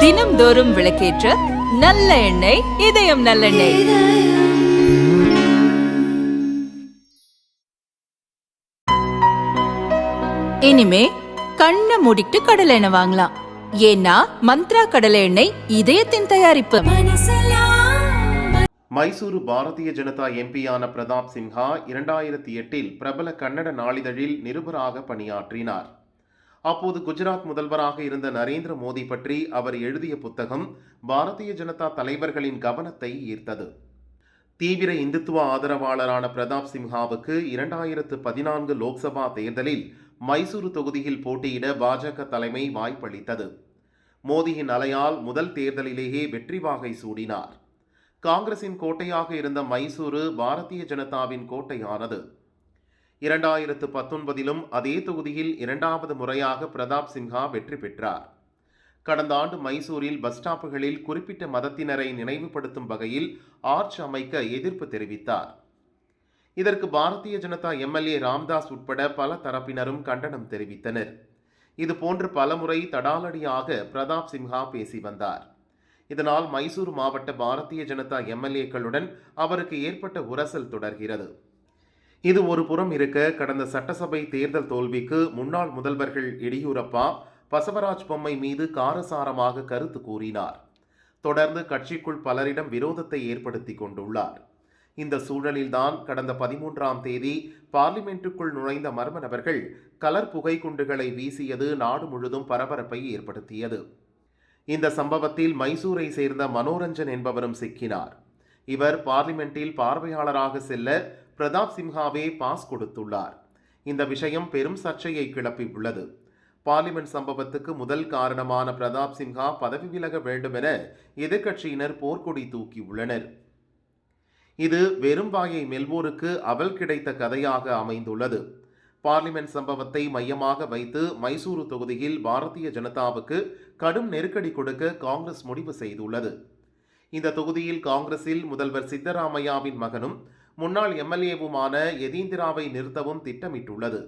தினம்தோறும் விளக்கேற்ற நல்ல எண்ணெய் இதயம் நல்லெண்ணெய். இனிமே கண்ணை மூடிட்டு கடலை எண்ணெய் வாங்கலாம். ஏன்னா மந்த்ரா கடலை எண்ணெய் இதயத்தின் தயாரிப்பு. மைசூரு பாரதிய ஜனதா எம்பியான பிரதாப் சின்ஹா இரண்டாயிரத்தி எட்டில் பிரபல கன்னட நாளிதழில் நிருபராக பணியாற்றினார். அப்போது குஜராத் முதல்வராக இருந்த நரேந்திர மோடி பற்றி அவர் எழுதிய புத்தகம் பாரதிய ஜனதா தலைவர்களின் கவனத்தை ஈர்த்தது. தீவிர இந்துத்துவ ஆதரவாளரான பிரதாப் சிம்ஹாவுக்கு இரண்டாயிரத்து பதினான்கு லோக்சபா தேர்தலில் மைசூரு தொகுதியில் போட்டியிட பாஜக தலைமை வாய்ப்பளித்தது. மோடியின் அலையால் முதல் தேர்தலிலேயே வெற்றி வாகை சூடினார். காங்கிரசின் கோட்டையாக இருந்த மைசூரு பாரதிய ஜனதாவின் கோட்டையானது. இரண்டாயிரத்து பத்தொன்பதிலும் அதே தொகுதியில் இரண்டாவது முறையாக பிரதாப் சின்ஹா வெற்றி பெற்றார். கடந்த ஆண்டு மைசூரில் பஸ் ஸ்டாப்புகளில் குறிப்பிட்ட மதத்தினரை நினைவுபடுத்தும் வகையில் ஆர்ச் அமைக்க எதிர்ப்பு தெரிவித்தார். இதற்கு பாரதிய ஜனதா எம்எல்ஏ ராம்தாஸ் உட்பட பல தரப்பினரும் கண்டனம் தெரிவித்தனர். இது போன்று பலமுறை தடாலடியாக பிரதாப் சின்ஹா பேசி வந்தார். இதனால் மைசூர் மாவட்ட பாரதிய ஜனதா எம்எல்ஏக்களுடன் அவருக்கு ஏற்பட்ட உரசல் தொடர்கிறது. இது ஒரு புறம் இருக்க கடந்த சட்டசபை தேர்தல் தோல்விக்கு முன்னாள் முதல்வர்கள் எடியூரப்பா பசவராஜ் பொம்மை மீது காரசாரமாக கருத்து கூறினார். தொடர்ந்து கட்சிக்குள் பலரிடம் விரோதத்தை ஏற்படுத்தி கொண்டுள்ளார். இந்த சூழலில்தான் கடந்த பதிமூன்றாம் தேதி பார்லிமெண்ட்டுக்குள் நுழைந்த மர்ம நபர்கள் கலர் புகை குண்டுகளை வீசியது நாடு முழுதும் பரபரப்பை ஏற்படுத்தியது. இந்த சம்பவத்தில் மைசூரை சேர்ந்த மனோரஞ்சன் என்பவரும் சிக்கினார். இவர் பார்லிமெண்டில் பார்வையாளராக செல்ல பிரதாப் சிம்ஹாவே பாஸ் கொடுத்துள்ளார். இந்த விஷயம் பெரும் சர்ச்சையை கிளப்பியுள்ளது பார்லிமெண்ட் சம்பவத்துக்கு முதல் காரணமான பிரதாப் சிம்ஹா பதவி விலக வேண்டும் என எதிர்க்கட்சியினர் போர்க்கொடி தூக்கியுள்ளனர் இது வெறும் வாயை மெல்வோருக்கு அவல் கிடைத்த கதையாக அமைந்துள்ளது. பார்லிமெண்ட் சம்பவத்தை மையமாக வைத்து மைசூரு தொகுதியில் பாரதிய ஜனதாவுக்கு கடும் நெருக்கடி கொடுக்க காங்கிரஸ் முடிவு செய்துள்ளது. இந்த தொகுதியில் காங்கிரஸில் முதல்வர் சித்தராமையாவின் மகனும் முன்னாள் எம்எல்ஏவுமான எதீந்திராவை நிறுத்தவும் திட்டமிட்டுள்ளது.